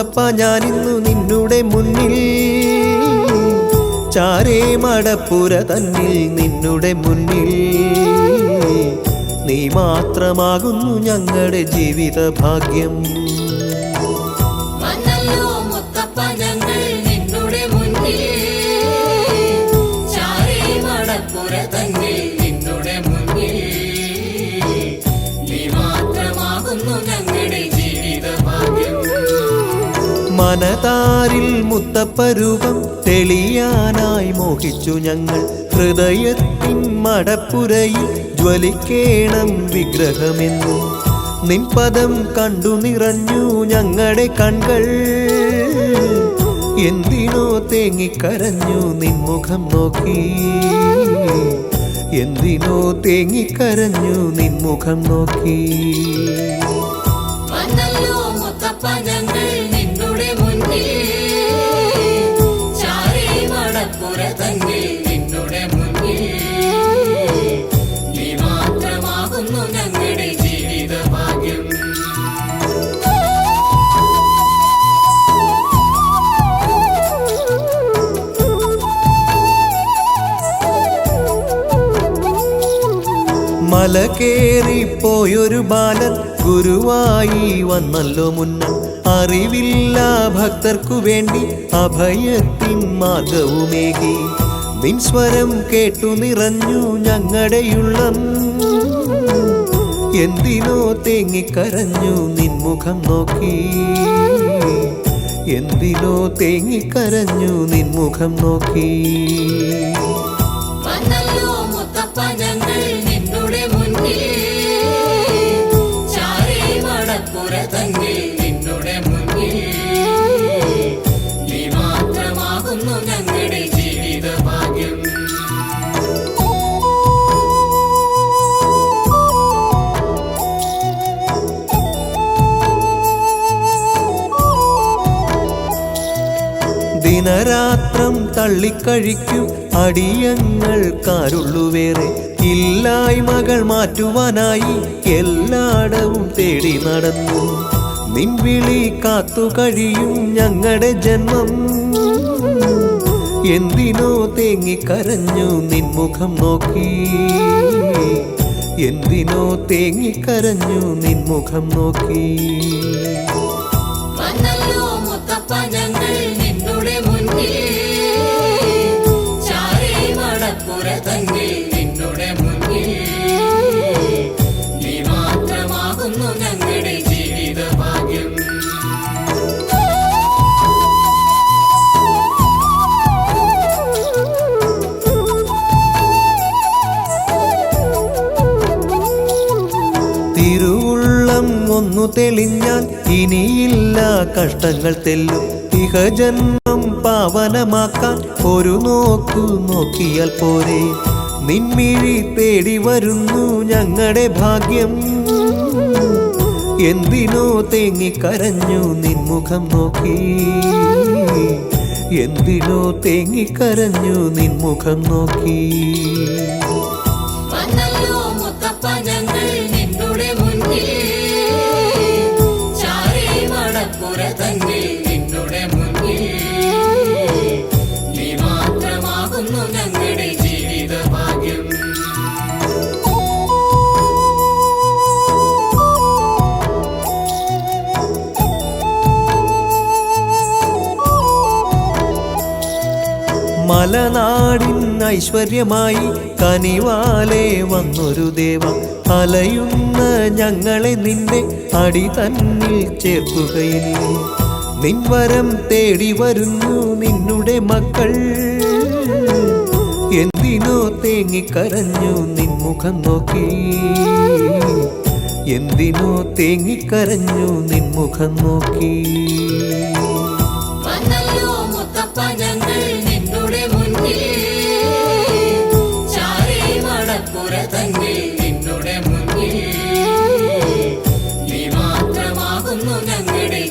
മുത്തപ്പ ഞാനിന്നു നിന്നുടെ മുന്നിൽ. ചാരേ മടപ്പുര തന്നിൽ നിന്നുടെ മുന്നിൽ. നീ മാത്രമാകുന്നു ഞങ്ങളുടെ ജീവിത ഭാഗ്യം മനതാരിൽ മുത്തപ്പരൂപം തെളിയാനായി മോഹിച്ചു ഞങ്ങൾ. ഹൃദയത്തിൻ മടപ്പുരയിൽ ജ്വലിക്കേണം വിഗ്രഹമെന്നു നിൻപദം കണ്ടു നിറഞ്ഞു ഞങ്ങളുടെ കൺകൾ. എന്തിനോ തേങ്ങിക്കരഞ്ഞു നിൻമുഖം നോക്കി. എന്തിനോ തേങ്ങിക്കരഞ്ഞു നിൻമുഖം നോക്കി. മല കേറിപ്പോയൊരു ബാലൻ ഗുരുവായി വന്നല്ലോ മുന്നം. അറിവില്ല ഭക്തർക്കു വേണ്ടി അഭയത്തിൻ മാർഗവുമേകി. മിൻസ്വരം കേട്ടു നിറഞ്ഞു ഞങ്ങളുടെയുള്ളം. എന്തിനോ തേങ്ങിക്കരഞ്ഞു നിൻമുഖം നോക്കി. എന്തിനോ തേങ്ങിക്കരഞ്ഞു നിൻമുഖം നോക്കി. തന്നിൽ നിന്നുടെ മുന്നിൽ. നീ മാത്രമാകുന്നു ഞങ്ങളുടെ ദിനരാത്രം തള്ളിക്കഴിക്കും അടിയങ്ങൾ കാരുള്ളു വേറെ ഇല്ലായ്മകൾ മാറ്റുവാനായി എല്ലായിടവും തേടി നടന്നു. നിൻവിളി കാത്തു കഴിയും ഞങ്ങളുടെ ജന്മം. എന്തിനോ തേങ്ങിക്കരഞ്ഞു നിൻ മുഖം നോക്കി. എന്തിനോ തേങ്ങിക്കരഞ്ഞു നിൻ മുഖം നോക്കി. നിന്നുടെ മുന്നിൽ. ഞങ്ങളുടെ ഒന്നു തെളിഞ്ഞാൽ ഇനിയില്ല കഷ്ടങ്ങൾ തെല്ലും. ഇഹജന്മം പാവനമാക്കാൻ ഒരു നോക്കു നോക്കിയാൽ പോരെ. നിൻമിഴി തേടി വരുന്നു ഞങ്ങളുടെ ഭാഗ്യം. എന്തിനോ തേങ്ങിക്കരഞ്ഞു നിൻമുഖം നോക്കി. എന്തിനോ തേങ്ങിക്കരഞ്ഞു നിൻമുഖം നോക്കി. മുത്തപ്പ ഞങ്ങൾ നിന്നുടെ മുന്നിൽ മലനാടിൻ ഐശ്വര്യമായി കനിവാലെ വന്നൊരു ദേവ. അലയുന്ന ഞങ്ങളെ നിന്റെ അടി തന്നിൽ ചേർക്കുകയിൽ നിൻവരം തേടി വരുന്നു നിന്നുടെ മക്കൾ. എന്തിനോ തേങ്ങിക്കരഞ്ഞു നിൻ മുഖം നോക്കി. എന്തിനോ തേങ്ങിക്കരഞ്ഞു നിൻ മുഖം നോക്കി. pretty